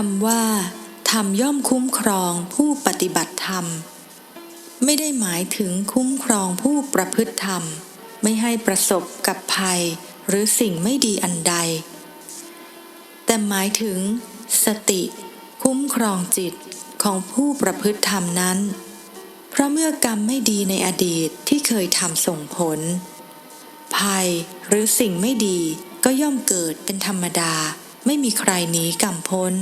คำว่าธรรมย่อมคุ้มครองผู้ปฏิบัติธรรม ไม่ได้หมายถึงคุ้มครองผู้ประพฤติธรรม ไม่ให้ประสบกับภัยหรือสิ่งไม่ดีอันใด แต่หมายถึง สติ คุ้มครองจิตของผู้ประพฤติธรรมนั้น เพราะเมื่อกรรมไม่ดีในอดีตที่เคยทำส่งผล ภัยหรือสิ่งไม่ดีก็ย่อมเกิดเป็นธรรมดาไม่มีใครหนีกรรมพ้น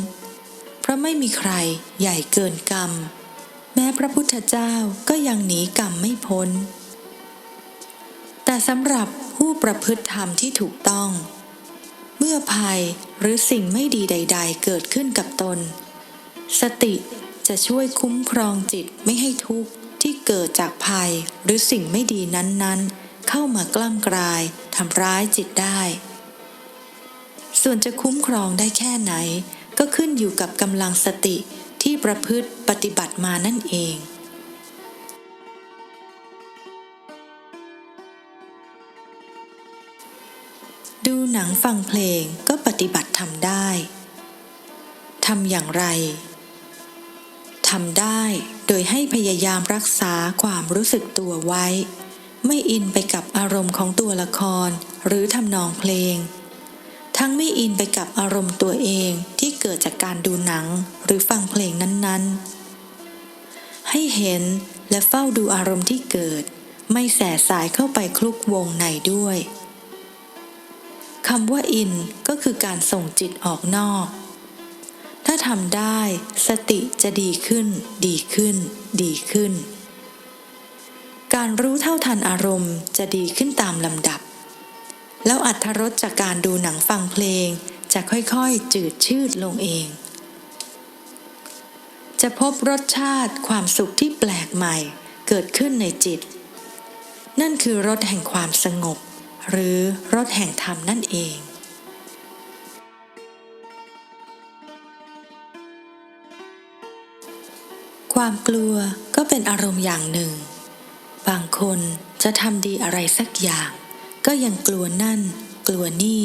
เพราะไม่มีใครใหญ่เกินกรรม แม้พระพุทธเจ้าก็ยังหนีกรรมไม่พ้น แต่สำหรับผู้ประพฤติธรรมที่ถูกต้อง เมื่อภัยหรือสิ่งไม่ดีใด ๆ เกิดขึ้นกับตน สติจะช่วยคุ้มครองจิตไม่ให้ทุกข์ที่เกิดจากภัยหรือสิ่งไม่ดีนั้นๆ เข้ามากล้ำกลายทำร้ายจิตได้ ส่วนจะคุ้มครองได้แค่ไหน ก็ขึ้นอยู่กับกำลังสติที่ประพฤติปฏิบัติมานั่นเอง ดูหนังฟังเพลงก็ปฏิบัติทำได้ทำอย่างไรทำได้โดยให้พยายามรักษาความรู้สึกตัวไว้ ไม่อินไปกับอารมณ์ของตัวละครหรือทำนองเพลง ทั้งไม่อินไปกับอารมณ์ตัวเองที่เกิดจากการดูหนังหรือฟังเพลงนั้นๆ ให้เห็นและเฝ้าดูอารมณ์ที่เกิด ไม่แสสายเข้าไปคลุกวงในด้วยคำว่าอินก็คือการส่งจิตออกนอก ถ้าทำได้สติจะดีขึ้น ดีขึ้น ดีขึ้น การรู้เท่าทันอารมณ์จะดีขึ้นตามลำดับ แล้วอัธรสจากการดูหนังฟังเพลง จะค่อยๆจืดชืดลงเอง จะพบรสชาติความสุขที่แปลกใหม่เกิดขึ้นในจิต นั่นคือรสแห่งความสงบ หรือรสแห่งธรรมนั่นเองความกลัวก็เป็นอารมณ์อย่างหนึ่ง บางคนจะทำดีอะไรสักอย่าง ก็ยังกลัวนั่น กลัวนี่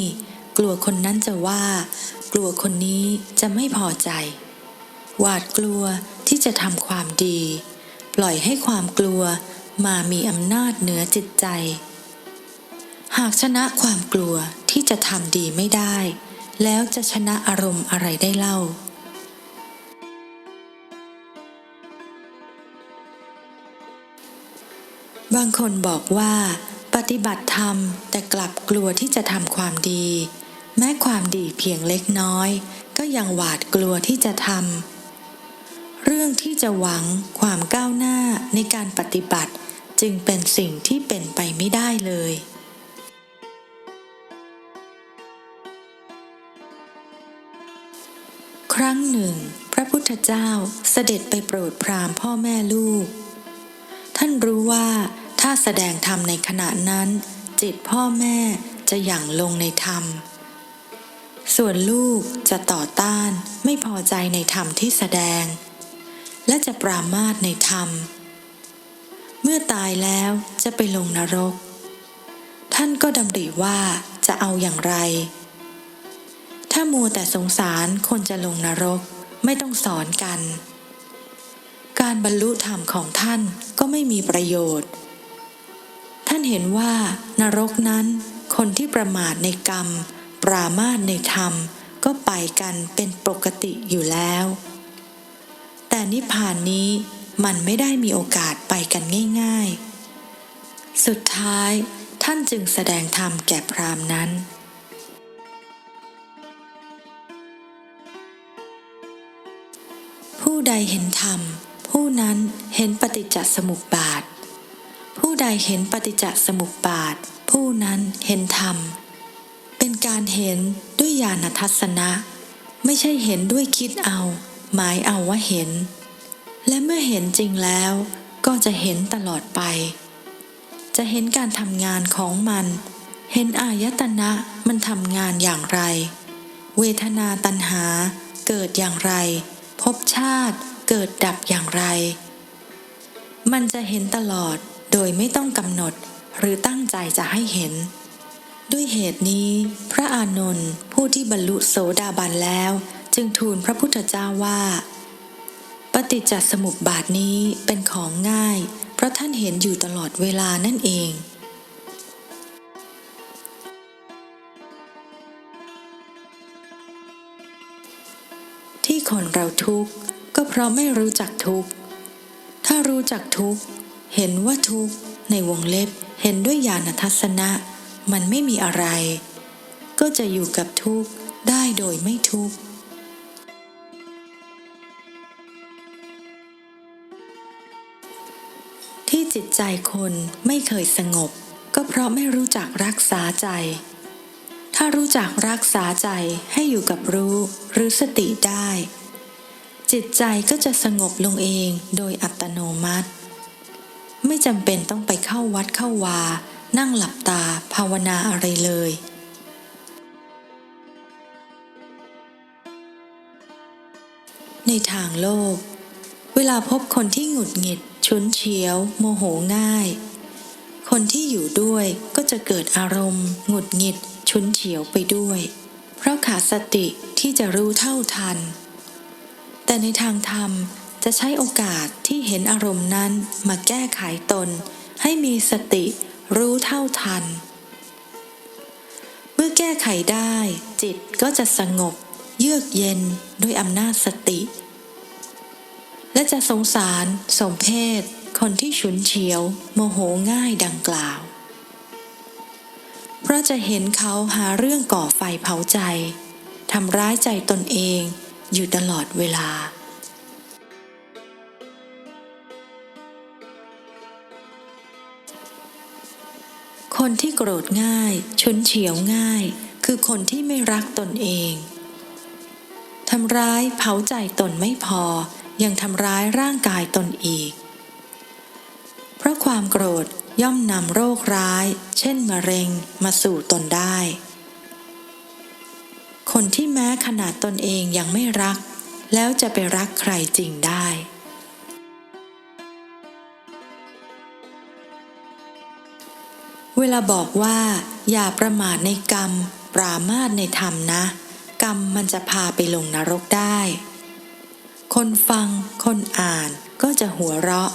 กลัวคนนั้นจะว่า กลัวคนนี้จะไม่พอใจ หวาดกลัวที่จะทำความดี ปล่อยให้ความกลัวมามีอำนาจเหนือจิตใจ หากชนะความกลัวที่จะทำดีไม่ได้ แล้วจะชนะอารมณ์อะไรได้เล่าบางคนบอกว่า ปฏิบัติธรรมแต่กลับกลัวที่จะทำความดี แม้ความดีเพียงเล็กน้อย ก็ยังหวาดกลัวที่จะทำเรื่องที่จะหวังความก้าวหน้าในการปฏิบัติจึงเป็นสิ่งที่เป็นไปไม่ได้เลย ครั้งหนึ่ง พระพุทธเจ้าเสด็จไปโปรดพราหมณ์พ่อแม่ลูก ท่านรู้ว่า ถ้าแสดงธรรมในขณะนั้น จิตพ่อแม่จะหยั่งลงในธรรม ส่วนลูกจะต่อต้านไม่พอใจในธรรมที่แสดง และจะปรามาสในธรรม เมื่อตายแล้วจะไปลงนรก ท่านก็ดำริว่าจะเอาอย่างไร ถ้ามัวแต่สงสารคนจะลงนรกไม่ต้องสอนกัน การบรรลุธรรมของท่านก็ไม่มีประโยชน์ ท่านเห็นว่านรกนั้น คนที่ประมาทในกรรม ปรามาสในธรรม ก็ไปกันเป็นปกติอยู่แล้ว แต่นิพพานนี้มันไม่ได้มีโอกาสไปกันง่าย ๆ สุดท้ายท่านจึงแสดงธรรมแก่พรามนั้นผู้ใดเห็นธรรม ผู้นั้นเห็นปฏิจจสมุปบาท ใดเห็นปฏิจจสมุปบาท ผู้นั้นเห็นธรรม เป็นการเห็นด้วยญาณทัศนะ ไม่ใช่เห็นด้วยคิดเอา หมายเอาว่าเห็น และเมื่อเห็นจริงแล้วก็จะเห็นตลอดไป จะเห็นการทำงานของมัน เห็นอายตนะมันทำงานอย่างไร เวทนาตัณหาเกิดอย่างไรภพชาติเกิดดับอย่างไร มันจะเห็นตลอด ดยไม่ต้องกำหนดหรือตั้งใจจะให้เห็น ด้วยเหตุนี้ พระอานนท์ผู้ที่บรรลุโสดาบันแล้ว จึงทูลพระพุทธเจ้าว่า ปฏิจจสมุปบาทนี้เป็นของง่าย เพราะท่านเห็นอยู่ตลอดเวลานั่นเองที่คนเราทุกข์ก็เพราะไม่รู้จักทุกข์ ถ้ารู้จักทุกข์ เห็นว่าทุกข์ในวงเล็บเห็นด้วยญาณทัศนะ มันไม่มีอะไร ก็จะอยู่กับทุกข์ได้โดยไม่ทุกข์ที่จิตใจคนไม่เคยสงบ ก็เพราะไม่รู้จักรักษาใจ ถ้ารู้จักรักษาใจให้อยู่กับรู้หรือสติได้ จิตใจก็จะสงบลงเองโดยอัตโนมัติ ไม่จำเป็นต้องไปเข้าวัดเข้าวา นั่งหลับตาภาวนาอะไรเลย ในทางโลก เวลาพบคนที่หงุดหงิดฉุนเฉียว โมโหง่าย คนที่อยู่ด้วยก็จะเกิดอารมณ์ หงุดหงิดฉุนเฉียวไปด้วย เพราะขาดสติที่จะรู้เท่าทัน แต่ในทางธรรม จะใช้โอกาสที่เห็นอารมณ์นั้นมาแก้ไขตน ให้มีสติรู้เท่าทัน เมื่อแก้ไขได้ จิตก็จะสงบ เยือกเย็นด้วยอำนาจสติ และจะสงสารสมเพศ คนที่ฉุนเฉียว โมโหง่ายดังกล่าว เพราะจะเห็นเขาหาเรื่องก่อไฟเผาใจทำร้ายใจตนเองอยู่ตลอดเวลา คนที่โกรธง่ายฉุนเฉียวง่าย คือคนที่ไม่รักตนเองทำร้ายเผาใจตนไม่พอ ยังทำร้ายร่างกายตนอีก เพราะความโกรธย่อมนำโรคร้าย เช่นมะเร็งมาสู่ตนได้ คนที่แม้ขนาดตนเองยังไม่รัก แล้วจะไปรักใครจริงได้ เวลาบอกว่า อย่าประมาทในกรรม ปรามาสในธรรมนะ กรรมมันจะพาไปลงนรกได้ คนฟัง คนอ่านก็จะหัวเราะ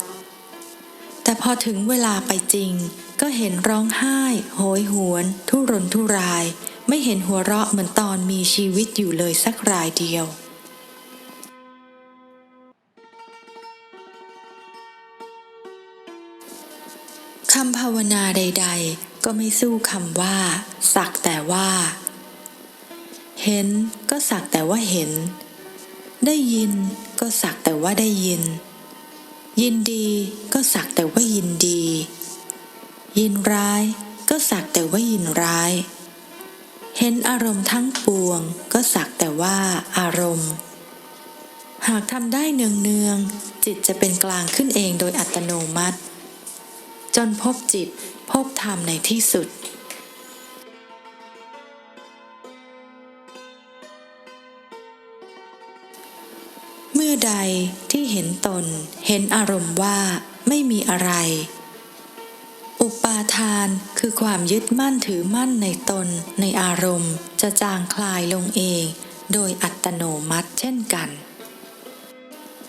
แต่พอถึงเวลาไปจริง ก็เห็นร้องไห้ โหยหวน ทุรนทุราย ไม่เห็นหัวเราะเหมือนตอนมีชีวิตอยู่เลยสักรายเดียวำภาวนาใด ๆ ก็ไม่สู้คำว่า สักแต่ว่า เห็นก็สักแต่ว่าเห็น ได้ยินก็สักแต่ว่าได้ยิน ยินดีก็สักแต่ว่ายินดี ยินร้ายก็สักแต่ว่ายินร้าย เห็นอารมณ์ทั้งปวง ก็สักแต่ว่าอารมณ์ หากทำได้เนืองๆจิตจะเป็นกลางขึ้นเองโดยอัตโนมัติ จนพบจิตพบธรรมในที่สุด เมื่อใดที่เห็นตนเห็นอารมณ์ว่าไม่มีอะไร อุปาทานคือความยึดมั่นถือมั่นในตนในอารมณ์จะจางคลายลงเอง โดยอัตโนมัติเช่นกัน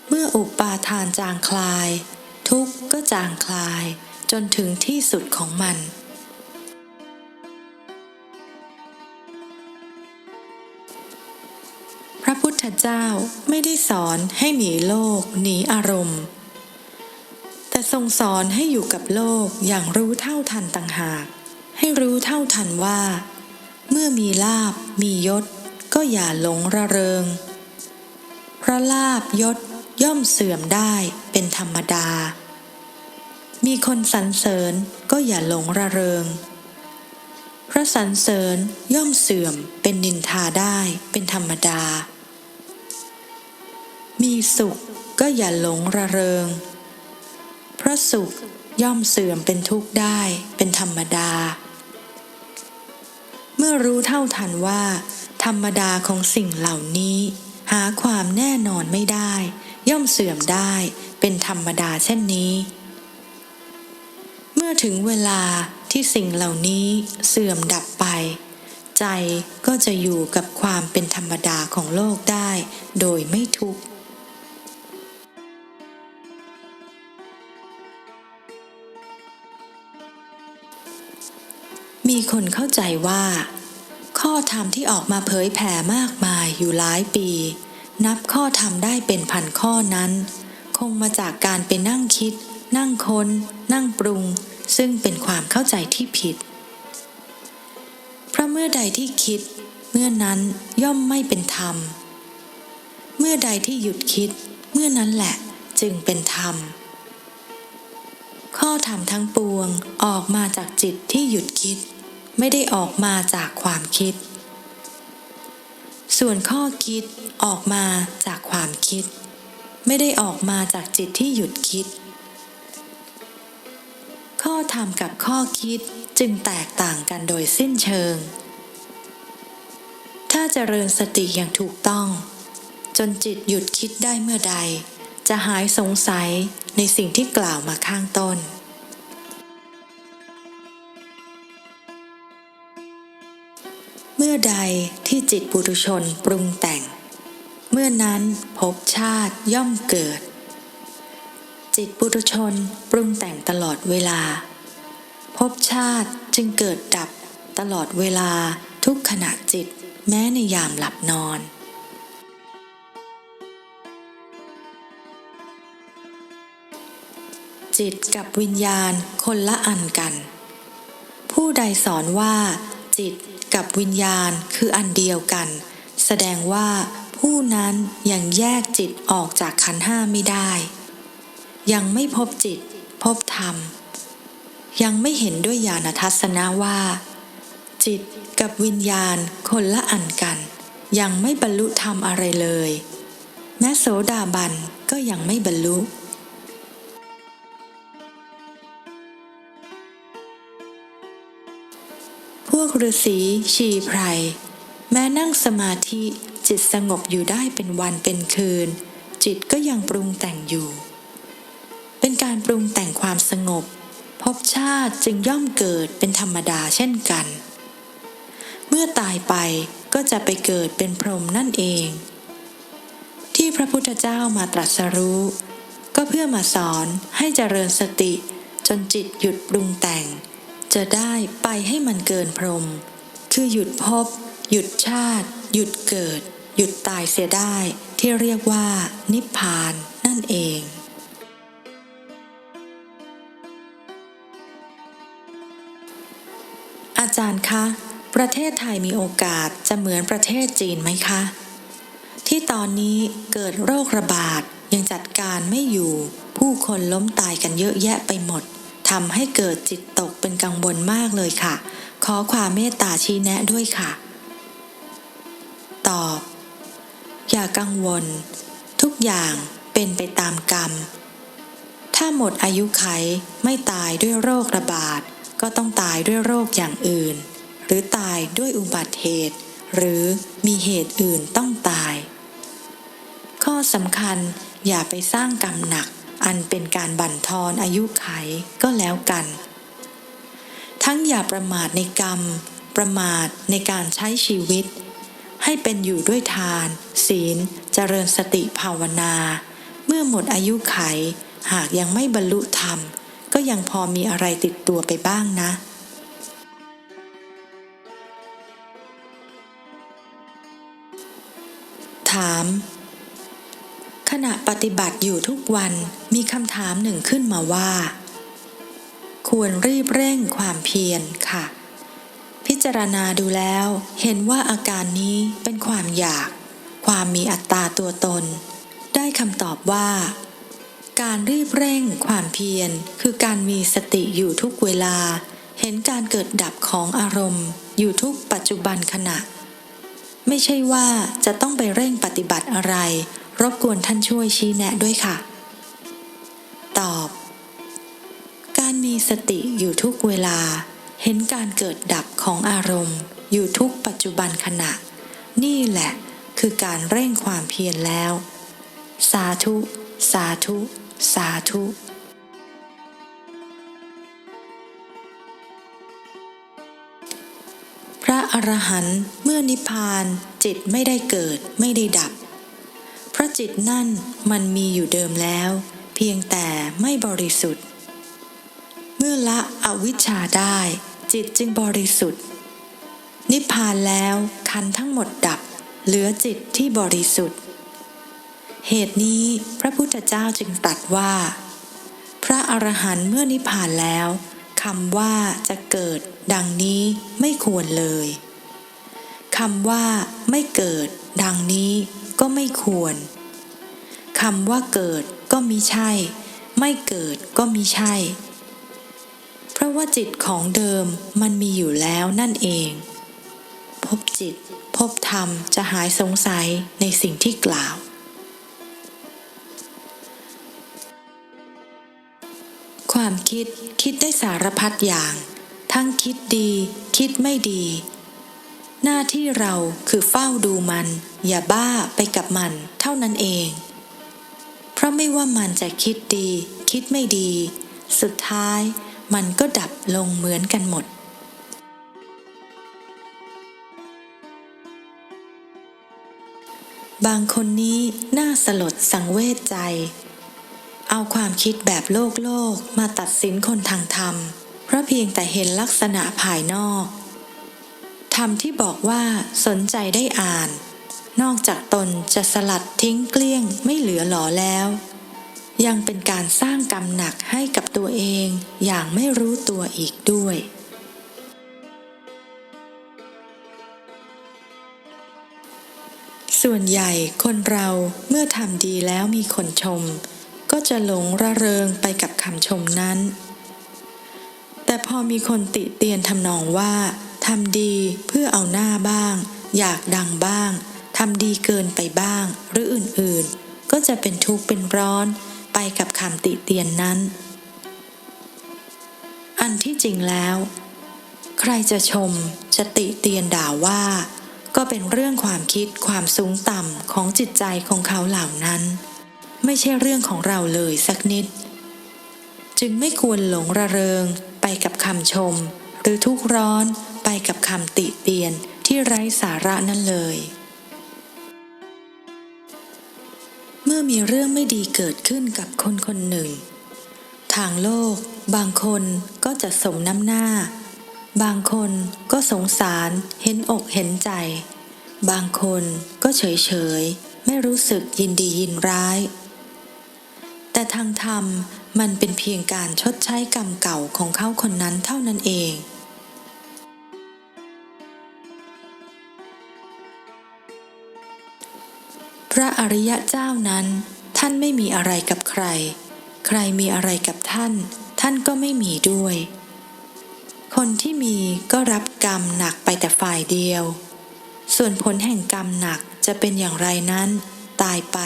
เมื่ออุปาทานจางคลาย ทุกข์ก็จางคลาย จนถึงที่สุดของมัน พระพุทธเจ้าไม่ได้สอนให้หนีโลกหนีอารมณ์ แต่ทรงสอนให้อยู่กับโลกอย่างรู้เท่าทันต่างหาก ให้รู้เท่าทันว่า เมื่อมีลาบมียศ ก็อย่าหลงระเริง เพราะลาบยศย่อมเสื่อมได้เป็นธรรมดา มีคนสรรเสริญก็อย่าหลงระเริงเพราะสรรเสริญย่อมเสื่อมเป็นนินทาได้เป็นธรรมดา มีสุขก็อย่าหลงระเริงเพราะสุขย่อมเสื่อมเป็นทุกข์ได้เป็นธรรมดา เมื่อรู้เท่าทันว่า ธรรมดาของสิ่งเหล่านี้ หาความแน่นอนไม่ได้ ย่อมเสื่อมได้เป็นธรรมดาเช่นนี้ ถึงเวลาที่สิ่งเหล่านี้เสื่อมดับไป ใจก็จะอยู่กับความเป็นธรรมดาของโลกได้ โดยไม่ทุกข์มีคนเข้าใจว่า ข้อธรรมที่ออกมาเผยแผ่มากมายอยู่หลายปี นับข้อธรรมได้เป็นพันข้อนั้น คงมาจากการไปนั่งคิด นั่งคน้น นั่งปรุง ซึ่งเป็นความเข้าใจที่ผิด เพราะเมื่อใดที่คิด เมื่อนั้นย่อมไม่เป็นธรรม เมื่อใดที่หยุดคิด เมื่อนั้นแหละจึงเป็นธรรม ข้อธรรมทั้งปวงออกมาจากจิตที่หยุดคิด ไม่ได้ออกมาจากความคิด ส่วนข้อคิดออกมาจากความคิด ไม่ได้ออกมาจากจิตที่หยุดคิด ข้อธรรมกับข้อคิดจึงแตกต่างกันโดยสิ้นเชิง ถ้าเจริญสติอย่างถูกต้อง จนจิตหยุดคิดได้เมื่อใด จะหายสงสัยในสิ่งที่กล่าวมาข้างต้น เมื่อใดที่จิตปุถุชนปรุงแต่ง เมื่อนั้นภพชาติย่อมเกิด จิตปุถุชนปรุงแต่งตลอดเวลาภพชาติจึงเกิดดับตลอดเวลาทุกขณะจิตแม้ในยามหลับนอน จิตกับวิญญาณคนละอันกัน ผู้ใดสอนว่า จิตกับวิญญาณคืออันเดียวกัน แสดงว่าผู้นั้นยังแยกจิตออกจากขันห้าไม่ได้ ยังไม่พบจิต พบธรรม ยังไม่เห็นด้วยญาณทัศนะว่า จิตกับวิญญาณคนละอันกัน ยังไม่บรรลุธรรมอะไรเลย แม้โสดาบันก็ยังไม่บรรลุพวกฤาษีชีไพร แม้นั่งสมาธิจิตสงบอยู่ได้เป็นวันเป็นคืน จิตก็ยังปรุงแต่งอยู่ เป็นการปรุงแต่งความสงบภพชาติจึงย่อมเกิดเป็นธรรมดาเช่นกัน เมื่อตายไปก็จะไปเกิดเป็นพรหมนั่นเอง ที่พระพุทธเจ้ามาตรัสรู้ ก็เพื่อมาสอนให้เจริญสติจนจิตหยุดปรุงแต่ง จะได้ไปให้มันเกินพรหมคือหยุดพบ หยุดชาติ หยุดเกิด หยุดตายเสียได้ที่เรียกว่านิพพานนั่นเอง อาจารย์คะ ประเทศไทยมีโอกาสจะเหมือนประเทศจีนไหมคะ ที่ตอนนี้เกิดโรคระบาดยังจัดการไม่อยู่ ผู้คนล้มตายกันเยอะแยะไปหมดทำให้เกิดจิตตกเป็นกังวลมากเลยค่ะ ขอความเมตตาชี้แนะด้วยค่ะ ตอบ อย่ากังวล ทุกอย่างเป็นไปตามกรรม ถ้าหมดอายุไขไม่ตายด้วยโรคระบาด ก็ต้องตายด้วยโรคอย่างอื่น หรือตายด้วยอุบัติเหตุ หรือมีเหตุอื่นต้องตาย ข้อสำคัญอย่าไปสร้างกรรมหนัก อันเป็นการบั่นทอนอายุไขก็แล้วกัน ทั้งอย่าประมาทในกรรม ประมาทในการใช้ชีวิต ให้เป็นอยู่ด้วยทาน ศีล เจริญสติภาวนา เมื่อหมดอายุไขหากยังไม่บรรลุธรรม ก็ยังพอมีอะไรติดตัวไปบ้างนะ ถาม ขณะปฏิบัติอยู่ทุกวันมีคำถามหนึ่งขึ้นมาว่า ควรรีบเร่งความเพียรค่ะ พิจารณาดูแล้วเห็นว่าอาการนี้เป็นความอยาก ความมีอัตตาตัวตน ได้คำตอบว่า การรีบเร่งความเพียร คือการมีสติอยู่ทุกเวลา เห็นการเกิดดับของอารมณ์ อยู่ทุกปัจจุบันขณะ ไม่ใช่ว่าจะต้องไปเร่งปฏิบัติอะไร รบกวนท่านช่วยชี้แนะด้วยค่ะ ตอบ การมีสติอยู่ทุกเวลา เห็นการเกิดดับของอารมณ์ อยู่ทุกปัจจุบันขณะ นี่แหละคือการเร่งความเพียรแล้ว สาธุ สาธุ สาธุพระอรหันต์เมื่อนิพพานจิตไม่ได้เกิดไม่ได้ดับเพราะจิตนั่นมันมีอยู่เดิมแล้ว เพียงแต่ไม่บริสุทธิ์ เมื่อละอวิชชาได้ จิตจึงบริสุทธิ์ นิพพานแล้วขันทั้งหมดดับ เหลือจิตที่บริสุทธิ์ เหตุนี้พระพุทธเจ้าจึงตรัสว่า พระอรหันต์เมื่อนิพพานแล้วคำว่าจะเกิดดังนี้ไม่ควรเลยคำว่าไม่เกิด ดังนี้ก็ไม่ควรคำว่าเกิดก็มิใช่ ไม่เกิดก็มิใช่ เพราะว่าจิตของเดิมมันมีอยู่แล้วนั่นเอง พบจิต พบธรรมจะหายสงสัยในสิ่งที่กล่าว ความคิดคิดได้สารพัดอย่าง ทั้งคิดดี คิดไม่ดี หน้าที่เราคือเฝ้าดูมัน อย่าบ้าไปกับมันเท่านั้นเอง เพราะไม่ว่ามันจะคิดดี คิดไม่ดี สุดท้ายมันก็ดับลงเหมือนกันหมด บางคนนี้น่าสลดสังเวชใจ เอาความคิดแบบโลกโลกมาตัดสินคนทางธรรม เพราะเพียงแต่เห็นลักษณะภายนอกธรรมที่บอกว่าสนใจได้อ่าน นอกจากตนจะสลัดทิ้งเกลี้ยงไม่เหลือหลอแล้ว ยังเป็นการสร้างกรรมหนักให้กับตัวเองอย่างไม่รู้ตัวอีกด้วยส่วนใหญ่คนเราเมื่อทำดีแล้วมีคนชม ก็จะหลงระเริงไปกับคำชมนั้น แต่พอมีคนติเตียนทำนองว่าทำดีเพื่อเอาหน้าบ้าง อยากดังบ้างทำดีเกินไปบ้าง หรืออื่นๆ ก็จะเป็นทุกข์เป็นร้อนไปกับคำติเตียนนั้น อันที่จริงแล้ว ใครจะชมจะติเตียนด่าว่า ก็เป็นเรื่องความคิดความสูงต่ำของจิตใจของเขาเหล่านั้น ไม่ใช่เรื่องของเราเลยสักนิด จึงไม่ควรหลงระเริงไปกับคำชม หรือทุกข์ร้อนไปกับคำติเตียนที่ไร้สาระนั่นเลย เมื่อมีเรื่องไม่ดีเกิดขึ้นกับคนคนหนึ่ง ทางโลก บางคนก็จะสมน้ำหน้า บางคนก็สงสารเห็นอกเห็นใจ บางคนก็เฉยเฉยไม่รู้สึกยินดียินร้าย แต่ทางธรรมมันเป็นเพียงการชดใช้กรรมเก่าของเขาคนนั้นเท่านั้นเอง พระอริยะเจ้านั้น ท่านไม่มีอะไรกับใคร ใครมีอะไรกับท่าน ท่านก็ไม่มีด้วย คนที่มีก็รับกรรมหนักไปแต่ฝ่ายเดียว ส่วนผลแห่งกรรมหนักจะเป็นอย่างไรนั้น ตายไป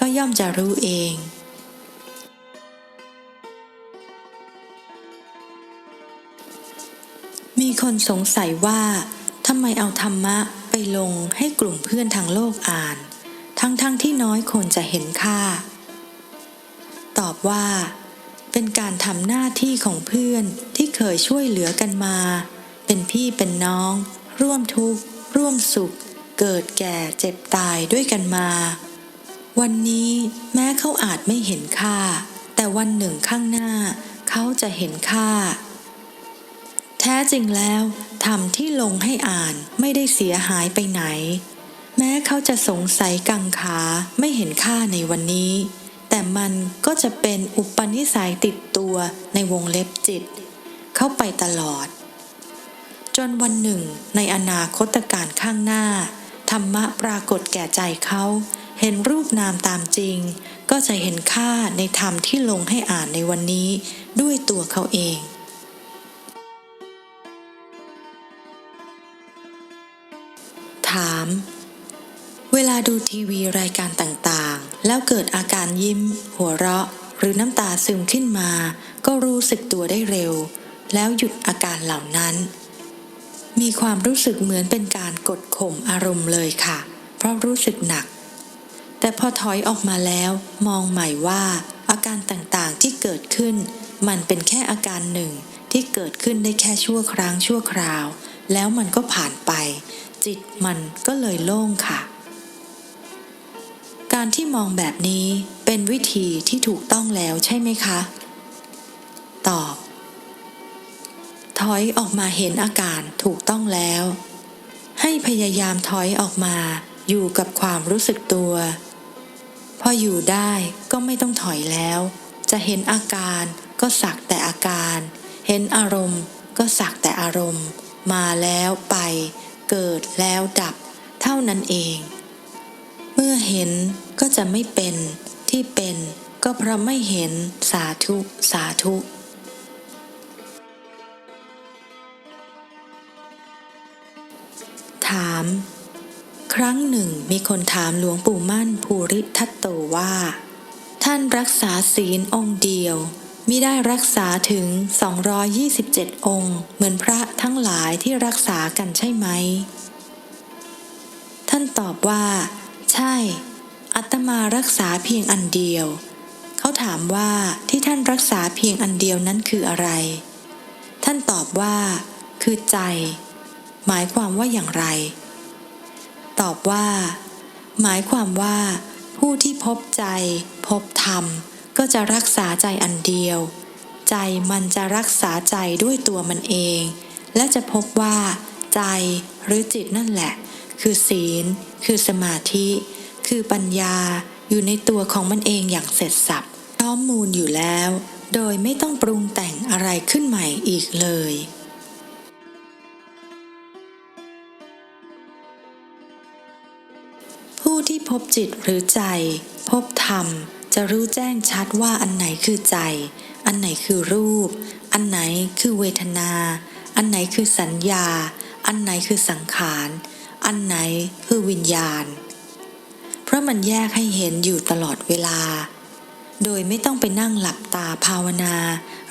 ก็ย่อมจะรู้เอง มีคนสงสัยว่าทำไมเอาธรรมะไปลงให้กลุ่มเพื่อนทางโลกอ่าน ทั้งๆทที่น้อยคนจะเห็นค่า ตอบว่า เป็นการทำหน้าที่ของเพื่อนที่เคยช่วยเหลือกันมา เป็นพี่เป็นน้อง ร่วมทุกข์ ร่วมสุข เกิดแก่เจ็บตายด้วยกันมา วันนี้แม้เขาอาจไม่เห็นค่า แต่วันหนึ่งข้างหน้า เขาจะเห็นค่า แท้จริงแล้วธรรมที่ลงให้อ่านไม่ได้เสียหายไปไหน แม้เขาจะสงสัยกังขาไม่เห็นค่าในวันนี้ แต่มันก็จะเป็นอุปนิสัยติดตัวในวงเล็บจิต เข้าไปตลอด จนวันหนึ่ง ในอนาคตการข้างหน้า ธรรมะปรากฏแก่ใจเขาเห็นรูปนามตามจริง ก็จะเห็นค่าในธรรมที่ลงให้อ่านในวันนี้ด้วยตัวเขาเอง ถาม เวลาดูทีวีรายการต่างๆ แล้วเกิดอาการยิ้ม หัวเราะ หรือน้ำตาซึมขึ้นมา ก็รู้สึกตัวได้เร็ว แล้วหยุดอาการเหล่านั้น มีความรู้สึกเหมือนเป็นการกดข่มอารมณ์เลยค่ะ เพราะรู้สึกหนัก แต่พอถอยออกมาแล้ว มองใหม่ว่า อาการต่างๆที่เกิดขึ้น มันเป็นแค่อาการหนึ่งที่เกิดขึ้นได้แค่ชั่วครั้งชั่วคราว แล้วมันก็ผ่านไป จิตมันก็เลยโล่งค่ะ การที่มองแบบนี้เป็นวิธีที่ถูกต้องแล้วใช่ไหมคะ ตอบ ถอยออกมาเห็นอาการถูกต้องแล้ว ให้พยายามถอยออกมาอยู่กับความรู้สึกตัว พออยู่ได้ก็ไม่ต้องถอยแล้ว จะเห็นอาการก็สักแต่อาการ เห็นอารมณ์ก็สักแต่อารมณ์ มาแล้วไป เกิดแล้วดับ เท่านั้นเอง เมื่อเห็นก็จะไม่เป็นที่เป็นก็เพราะไม่เห็นสาธุสาธุถาม ครั้งหนึ่งมีคนถามหลวงปู่มั่นภูริทัตโตว่า ท่านรักษาศีลองค์เดียว มิได้รักษาถึง 227 องค์ เหมือนพระทั้งหลายที่รักษากันใช่ไหม ท่านตอบว่า ใช่ อัตมารักษาเพียงอันเดียว เขาถามว่าที่ท่านรักษาเพียงอันเดียวนั้นคืออะไร ท่านตอบว่า คือใจ หมายความว่าอย่างไร ตอบว่า หมายความว่า ผู้ที่พบใจ พบธรรม ก็จะรักษาใจอันเดียว ใจมันจะรักษาใจด้วยตัวมันเอง และจะพบว่า ใจหรือจิตนั่นแหละ คือศีล คือสมาธิ คือปัญญาอยู่ในตัวของมันเองอย่างเสร็จสับพร้อมมูลอยู่แล้ว โดยไม่ต้องปรุงแต่งอะไรขึ้นใหม่อีกเลยผู้ที่พบจิตหรือใจ พบธรรม จะรู้แจ้งชัดว่าอันไหนคือใจ อันไหนคือรูป อันไหนคือเวทนา อันไหนคือสัญญา อันไหนคือสังขาร อันไหนคือวิญญาณ เพราะมันแยกให้เห็นอยู่ตลอดเวลา โดยไม่ต้องไปนั่งหลับตาภาวนา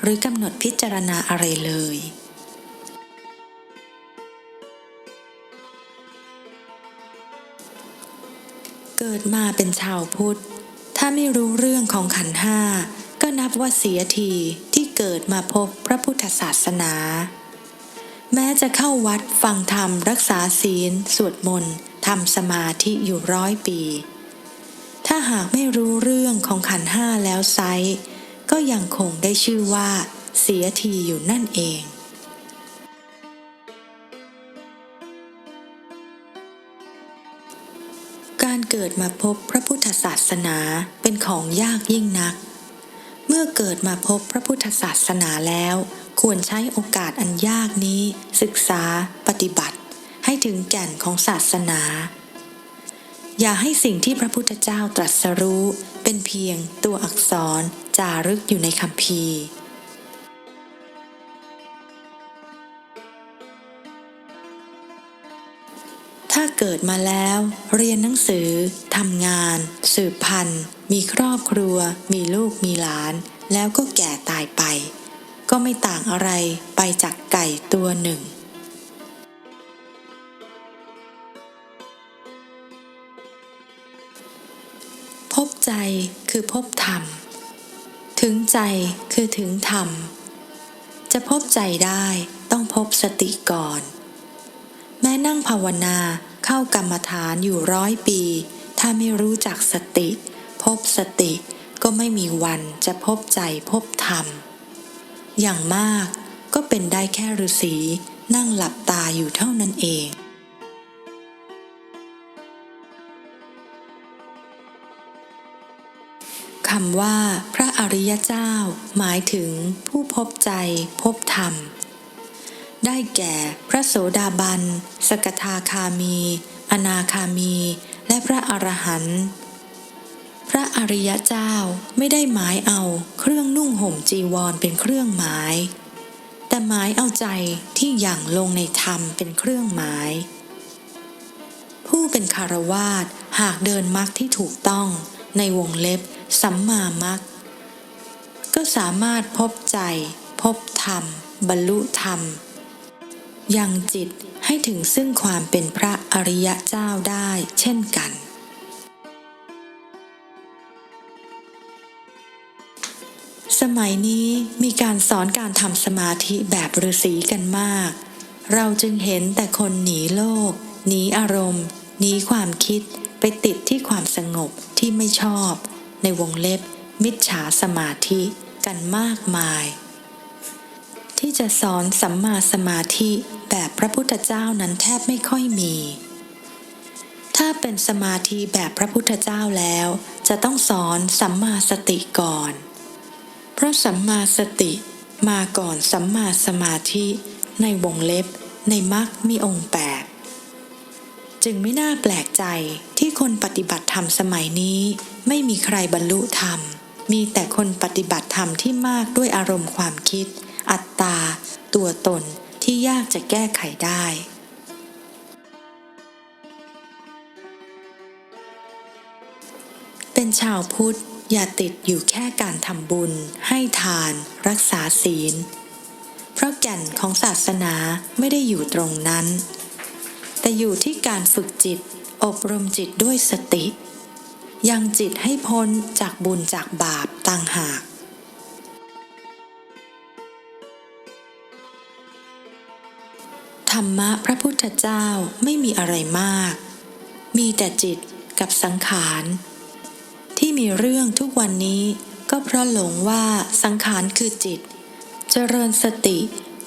หรือกำหนดพิจารณาอะไรเลยเกิดมาเป็นชาวพุทธ ถ้าไม่รู้เรื่องของขันห้าก็นับว่าเสียทีที่เกิดมาพบพระพุทธศาสนา แม้จะเข้าวัดฟังธรรมรักษาศีล สวดมนต์ทำสมาธิอยู่ร้อยปี ถ้าหากไม่รู้เรื่องของขันห้าแล้วไซก็ยังคงได้ชื่อว่าเสียทีอยู่นั่นเอง การเกิดมาพบพระพุทธศาสนาเป็นของยากยิ่งนัก เมื่อเกิดมาพบพระพุทธศาสนาแล้ว ควรใช้โอกาสอันยากนี้ ศึกษา ปฏิบัติ ให้ถึงแก่นของศาสนา อย่าให้สิ่งที่พระพุทธเจ้าตรัสรู้ เป็นเพียงตัวอักษรจารึกอยู่ในคัมภี ถ้าเกิดมาแล้ว เรียนหนังสือทำงาน สืบพันธุ์ มีครอบครัว มีลูกมีหลาน แล้วก็แก่ตายไป ก็ไม่ต่างอะไรไปจากไก่ตัวหนึ่งพบใจคือพบธรรม ถึงใจคือถึงธรรม จะพบใจได้ต้องพบสติก่อน แม้นั่งภาวนาเข้ากรรมฐานอยู่ร้อยปี ถ้าไม่รู้จักสติ พบสติก็ไม่มีวันจะพบใจพบธรรม อย่างมากก็เป็นได้แค่ฤาษีนั่งหลับตาอยู่เท่านั้นเองคำว่าพระอริยเจ้า หมายถึงผู้พบใจ พบธรรม ได้แก่พระโสดาบัน สกทาคามี อนาคามี และพระอรหันต์ พระอริยเจ้าไม่ได้หมายเอาเครื่องนุ่งห่มจีวรเป็นเครื่องหมาย แต่หมายเอาใจที่หยั่งลงในธรรมเป็นเครื่องหมาย ผู้เป็นคารวาสหากเดินมรรคที่ถูกต้องในวงเล็บสัมมามัคก็สามารถพบใจ พบธรรม บรรลุธรรม ยังจิตให้ถึงซึ่งความเป็นพระอริยเจ้าได้เช่นกัน สมัยนี้มีการสอนการทำสมาธิแบบฤาษีกันมาก เราจึงเห็นแต่คนหนีโลก หนีอารมณ์ หนีความคิดไปติดที่ความสงบที่ไม่ชอบ ในวงเล็บ มิจฉาสมาธิกันมากมาย ที่จะสอนสัมมาสมาธิ แบบพระพุทธเจ้านั้นแทบไม่ค่อยมี ถ้าเป็นสมาธิแบบพระพุทธเจ้าแล้ว จะต้องสอนสัมมาสติก่อน เพราะสัมมาสติมาก่อนสัมมาสมาธิในวงเล็บในมรรคมีองค์แปดจึงไม่น่าแปลกใจที่คนปฏิบัติธรรมสมัยนี้ ไม่มีใครบรรลุธรรม มีแต่คนปฏิบัติธรรมที่มากด้วยอารมณ์ความคิด อัตตา ตัวตน ที่ยากจะแก้ไขได้ เป็นชาวพุทธอย่าติดอยู่แค่การทำบุญ ให้ทาน รักษาศีล เพราะแก่นของศาสนาไม่ได้อยู่ตรงนั้น แต่อยู่ที่การฝึกจิต อบรมจิตด้วยสติ ยังจิตให้พ้นจากบุญจากบาปต่างหาก ธรรมะพระพุทธเจ้าไม่มีอะไรมาก มีแต่จิตกับสังขาร ที่มีเรื่องทุกวันนี้ก็เพราะหลงว่าสังขารคือจิต เจริญสติ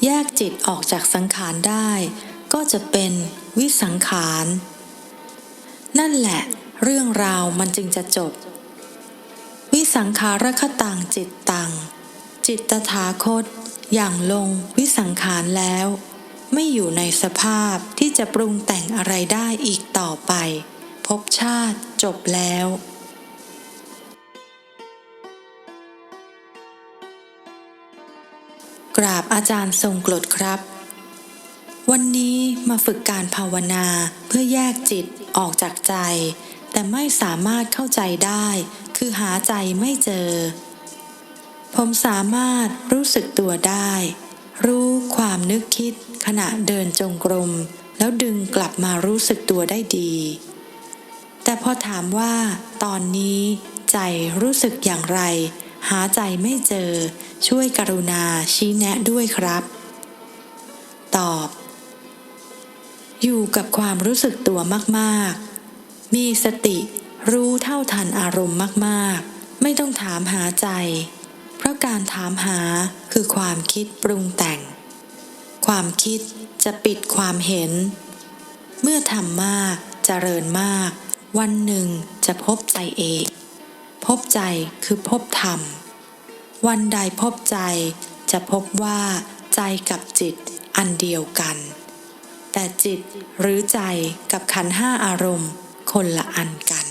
แยกจิตออกจากสังขารได้ ก็จะเป็นวิสังขาร นั่นแหละ เรื่องราวมันจึงจะจบ วิสังขารคตังจิตตังจิตตถาคตอย่างลงวิสังขารแล้ว ไม่อยู่ในสภาพที่จะปรุงแต่งอะไรได้อีกต่อไปภพชาติจบแล้วกราบอาจารย์ทรงกรดครับ วันนี้มาฝึกการภาวนาเพื่อแยกจิตออกจากใจ แต่ไม่สามารถเข้าใจได้ คือหาใจไม่เจอ ผมสามารถรู้สึกตัวได้ รู้ความนึกคิดขณะเดินจงกรม แล้วดึงกลับมารู้สึกตัวได้ดี แต่พอถามว่า ตอนนี้ใจรู้สึกอย่างไร หาใจไม่เจอ ช่วยกรุณาชี้แนะด้วยครับ ตอบ อยู่กับความรู้สึกตัวมากๆ มีสติรู้เท่าทันอารมณ์มากๆ ไม่ต้องถามหาใจ เพราะการถามหาคือความคิดปรุงแต่ง ความคิดจะปิดความเห็น เมื่อทำมากเจริญมาก วันหนึ่งจะพบใจเอง พบใจคือพบธรรม วันใดพบใจจะพบว่าใจกับจิตอันเดียวกัน แต่จิตหรือใจกับขันห้าอารมณ์คนละอันกัน